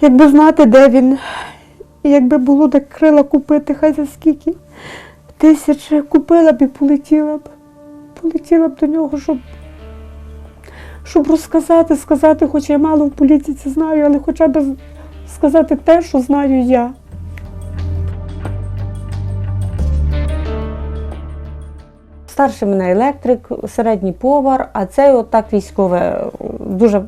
Якби знати, де він, якби було де крила купити, хай за скільки тисяч купила б і полетіла б. Полетіла б до нього, щоб, щоб розказати, сказати, хоч я мало в політиці знаю, але хоча б сказати те, що знаю я. Старший мене електрик, середній повар, а цей отак військове. Дуже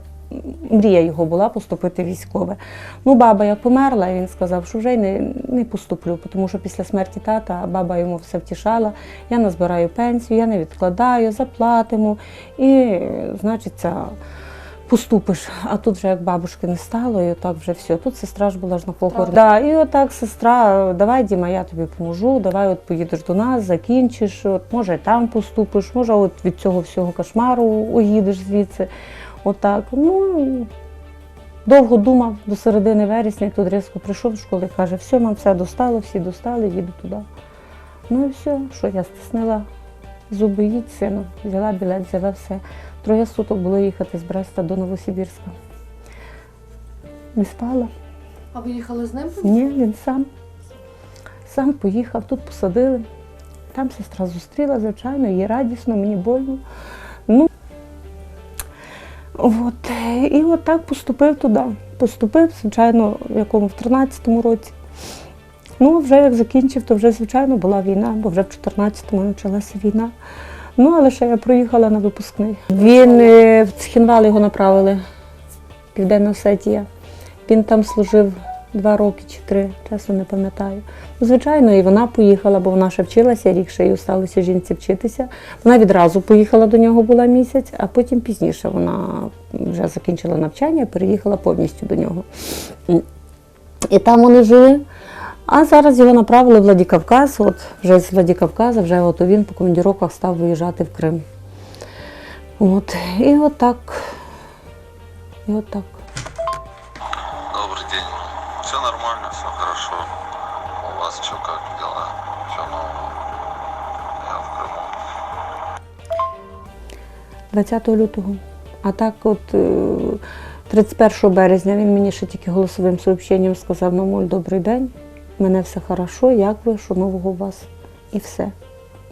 мрія його була поступити в військове. Ну, баба як померла, він сказав, що вже й не, не поступлю, тому що після смерті тата баба йому все втішала. Я назбираю пенсію, я не відкладаю, заплатимо. І, значить, це поступиш. А тут вже як бабушки не стало, і отак вже все. Тут сестра ж була ж на похорон. Да, і отак сестра, давай, Діма, я тобі поможу, давай от поїдеш до нас, закінчиш, от, може там поступиш, може от від цього всього кошмару уїдеш звідси. Отак. Ну, довго думав до середини вересня, тут різко прийшов з школи і каже, все, нам все достало, всі достали, їду туди. Ну і все, що я стиснила зуби їдь, сину, взяла білет, взяла все. Троє суток було їхати з Бреста до Новосибірська. Не спала. А ви їхали з ним? Ні, він сам. Сам поїхав, тут посадили. Там сестра зустріла, звичайно, їй радісно, мені больно. От, і от так поступив туди. Поступив, звичайно, в якому в 13-му році. Ну, вже як закінчив, то вже, звичайно, була війна, бо вже в 14-му почалася війна. Ну, але ще я проїхала на випускний. Він е, в Цхінвал його направили, Південна Осетія. Він там служив два роки чи три, чесно не пам'ятаю. Звичайно, і вона поїхала, бо вона ще вчилася, рік ще й осталося жінці вчитися. Вона відразу поїхала до нього була місяць, а потім пізніше вона вже закінчила навчання, переїхала повністю до нього. І там вони жили. А зараз його направили в Владикавказ. От вже з Владикавказа, вже от він по командіровках став виїжджати в Крим. От. І от так. І от 20 лютого. А так, от е, 31 березня він мені ще тільки голосовим сообщенням сказав: Мамуль, добрий день, мене все хорошо, як ви, що нового у вас? І все.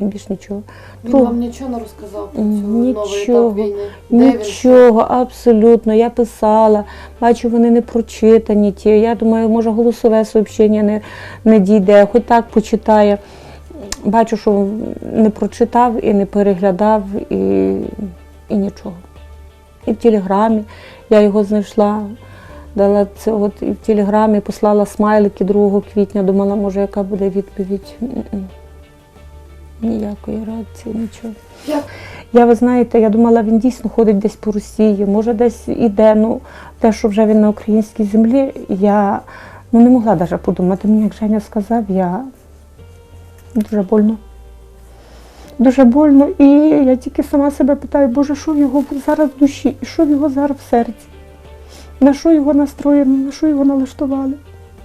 І більш нічого. Він Друг- вам нічого не розказав про цю новий нічого, етап війни? Нічого, абсолютно. Я писала, бачу, вони не прочитані ті. Я думаю, може голосове сообщення не, не дійде, хоч так почитає. Бачу, що не прочитав і не переглядав, і, і нічого. І в телеграмі я його знайшла, дала це от і в телеграмі послала смайлики 2 квітня, думала, може, яка буде відповідь. Ніякої реакції, нічого. Як? Я, ви знаєте, я думала, він дійсно ходить десь по Росії, може десь іде. Ну, те, що вже він на українській землі, я ну, не могла навіть подумати. Мені, як Женя сказав, я дуже больно. Дуже больно. І я тільки сама себе питаю, Боже, що в його зараз в душі, і що в його зараз в серці? На що його настроєно, на що його налаштували?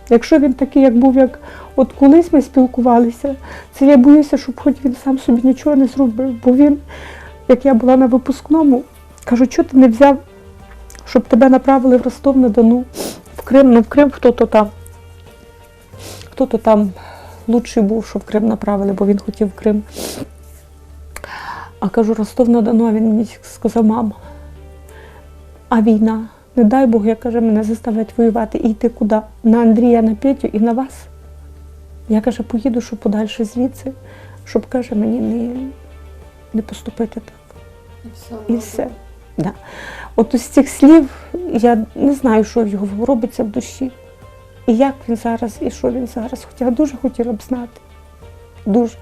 Якщо він такий, як був, як от колись ми спілкувалися, це я боюся, щоб хоч він сам собі нічого не зробив. Бо він, як я була на випускному, кажу, чого ти не взяв, щоб тебе направили в Ростов на Дону, в Крим, ну в Крим хто-то там. Хто-то там лучший був, що в Крим направили, бо він хотів в Крим. А кажу, Ростов на Дону, а він мені сказав, мама, а війна, не дай Бог, я каже, мене заставлять воювати і йти куди? На Андрія, на Петю і на вас. Я каже, поїду, щоб подальше звідси, щоб каже, мені не, не поступити так. І все. І все. Да. От із цих слів я не знаю, що в його робиться в душі. І як він зараз, і що він зараз. Хоча я дуже хотіла б знати. Дуже.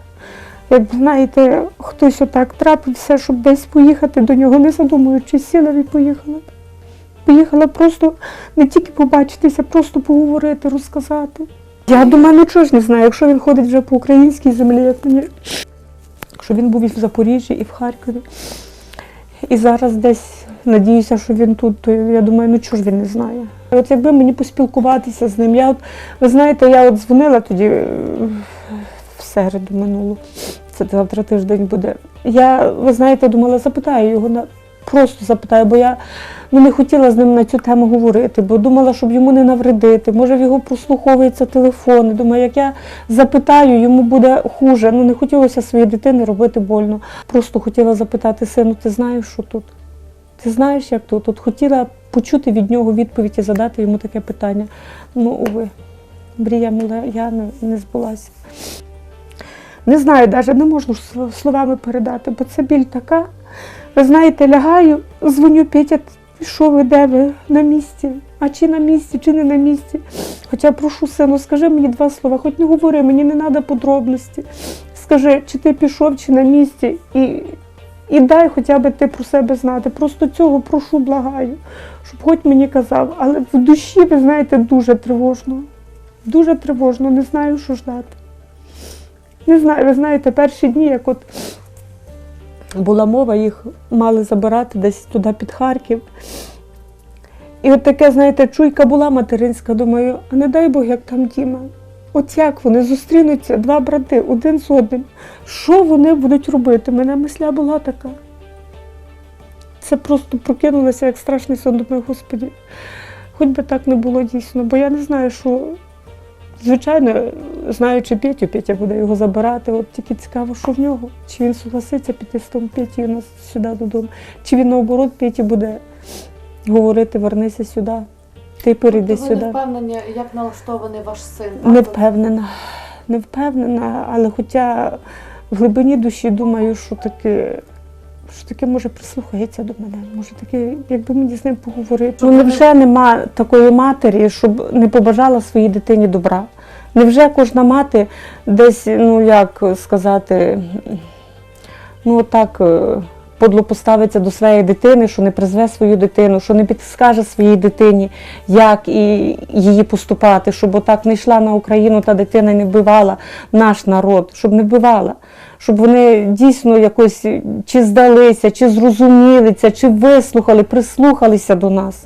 Як знаєте, хтось отак трапився, щоб десь поїхати до нього, не задумуючись, сіла і поїхала. Поїхала просто не тільки побачитися, просто поговорити, розказати. Я думаю, нічого ж не знаю, якщо він ходить вже по українській землі, як мені, що він був і в Запоріжжі, і в Харкові. І зараз десь надіюся, що він тут, то я думаю, ну чого ж він не знає. От якби мені поспілкуватися з ним, я от, ви знаєте, я от дзвонила тоді е, середу минулу, це завтра тиждень буде. Я, ви знаєте, думала, запитаю його на просто запитаю, бо я ну, не хотіла з ним на цю тему говорити, бо думала, щоб йому не навредити. Може, в його прослуховується телефон. Думаю, як я запитаю, йому буде хуже. Ну не хотілося своїй дитині робити больно. Просто хотіла запитати сину, ти знаєш, що тут? Ти знаєш, як тут? От хотіла почути від нього відповідь і задати йому таке питання. Ну, уви, мрія моя не, не збулася. Не знаю, навіть не можу словами передати, бо це біль така. Ви знаєте, лягаю, дзвоню Петя, що ви, де ви на місці? А чи на місці, чи не на місці? Хоча прошу сину, скажи мені два слова, хоч не говори, мені не треба подробності. Скажи, чи ти пішов, чи на місці, і, і дай хоча б ти про себе знати. Просто цього прошу, благаю, щоб хоч мені казав. Але в душі, ви знаєте, дуже тривожно. Дуже тривожно, не знаю, що ждати. Не знаю, ви знаєте, перші дні, як от була мова, їх мали забирати десь туди під Харків. І от таке, знаєте, чуйка була материнська, думаю, а не дай Бог, як там Діма. От як вони зустрінуться, два брати, один з одним. Що вони будуть робити? Мене мисля була така. Це просто прокинулося як страшний сон, думаю, Господі. Хоч би так не було дійсно, бо я не знаю, що Звичайно, знаючи Петю, Петя буде його забирати. От тільки цікаво, що в нього. Чи він согласиться піти з тим Петі у нас сюди додому, чи він наоборот Петі буде говорити, вернися сюди, ти перейди Тобто ви не сюди. впевнені, як налаштований ваш син? так? Не впевнена, не впевнена, але хоча в глибині душі думаю, що таки. Що таке може прислухається до мене, може таке, якби мені з ним поговорити. Ну невже нема такої матері, щоб не побажала своїй дитині добра? Невже кожна мати десь, ну як сказати, ну так е, подло поставиться до своєї дитини, що не призве свою дитину, що не підскаже своїй дитині, як і її поступати, щоб отак не йшла на Україну та дитина не вбивала наш народ, щоб не вбивала, щоб вони дійсно якось чи здалися, чи зрозуміли це, чи вислухали, прислухалися до нас.